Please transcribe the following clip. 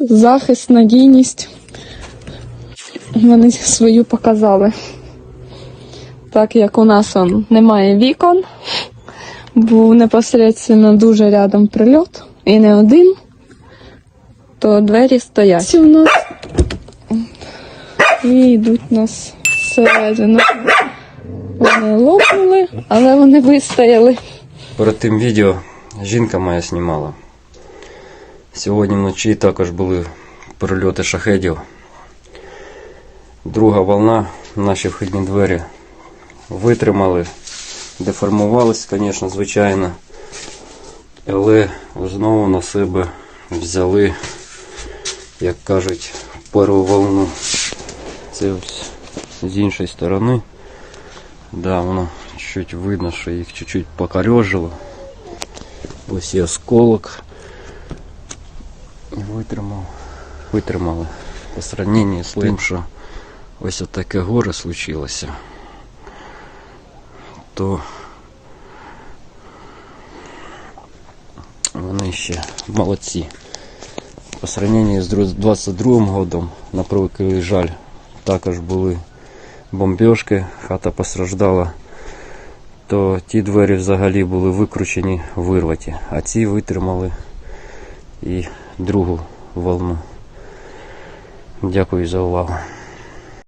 захист, надійність. Вони свою показали. Так як у нас он, немає вікон, був непосередньо дуже рядом прильот і не один, то двері стоять. У нас і йдуть нас всередину. Вони лопнули, але вони вистояли. Перед тим відео жінка моя знімала. Сьогодні вночі також були перельоти шахедів. Друга волна, наші вхідні двері витримали, деформувались, звісно, звичайно. Але знову на себе взяли, як кажуть, першу волну. Це з іншої сторони. Да, воно чуть видно, що їх чуть-чуть покорежило. Ось і осколок. Витримав. Витримали. По сравненні з тим, що ось таке горе случилося, то вони ще молодці. По сравнению з 22 годом, на превеликий жаль, також були бомбіжки, хата постраждала, то ті двері взагалі були викручені, вирваті, а ці витримали і другу волну. Дякую за увагу.